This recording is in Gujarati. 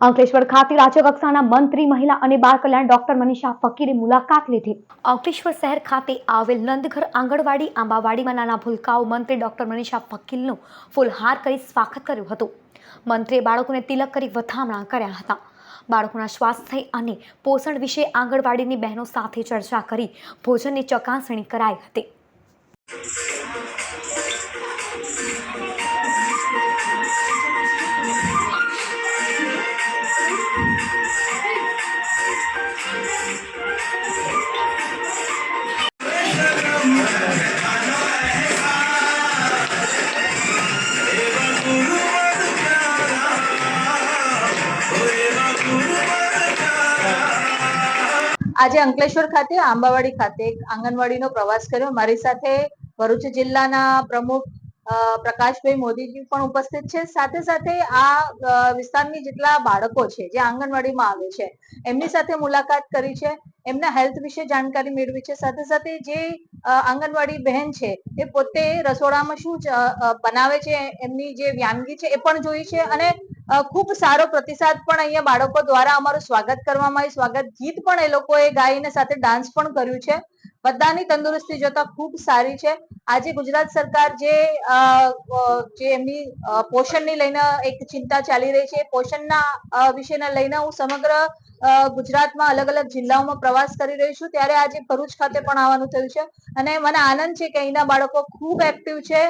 અંકલેશ્વર ખાતે રાજ્ય કક્ષાના મંત્રી, મહિલા અને બાળ કલ્યાણ ડોક્ટર મનીષા ફકીરે મુલાકાત લીધી. અંકલેશ્વર શહેર ખાતે આવેલ નંદઘર આંગણવાડી, આંબાવાડીમાં નાના ભૂલકાઓ મંત્રી ડોક્ટર મનીષા ફકીલનું ફૂલહાર કરી સ્વાગત કર્યું હતું. મંત્રીએ બાળકોને તિલક કરી વધામણા કર્યા હતા. બાળકોના સ્વાસ્થ્ય અને પોષણ વિશે આંગણવાડીની બહેનો સાથે ચર્ચા કરી ભોજનની ચકાસણી કરાઈ હતી. આજે અંકલેશ્વર ખાતે આંબાવાડી ખાતે આંગણવાડીનો પ્રવાસ કર્યો. મારી સાથે ભરૂચ જિલ્લાના પ્રમુખ પ્રકાશભાઈ મોદીજી પણ ઉપસ્થિત છે. સાથે સાથે આ વિસ્તારની જેટલા બાળકો છે, જે આંગણવાડીમાં આવે છે, એમની સાથે મુલાકાત કરી છે. એમના હેલ્થ વિશે જાણકારી મેળવી છે. સાથે સાથે જે આંગણવાડી બહેન છે, એ પોતે રસોડામાં શું બનાવે છે, એમની જે વ્યાનગી છે, એ પણ જોઈ છે. અને ખૂબ સારો પ્રતિસાદ પણ અહીંયા બાળકો દ્વારા અમારું સ્વાગત કરવામાં આવ્યું. સ્વાગત ગીત પણ એ લોકોએ ગાઈને સાથે ડાન્સ પણ કર્યું છે. બધાની તંદુરસ્તી જોતા ખૂબ સારી છે. આજે ગુજરાત સરકાર જે જે એમની પોષણની લઈને એક ચિંતા ચાલી રહી છે. પોષણના વિશેના લઈને હું સમગ્ર ગુજરાતમાં અલગ અલગ જિલ્લાઓમાં પ્રવાસ કરી રહી છું. ત્યારે આજે ભરૂચ ખાતે પણ આવવાનું થયું છે. અને મને આનંદ છે કે અહીંના બાળકો ખૂબ એક્ટિવ છે.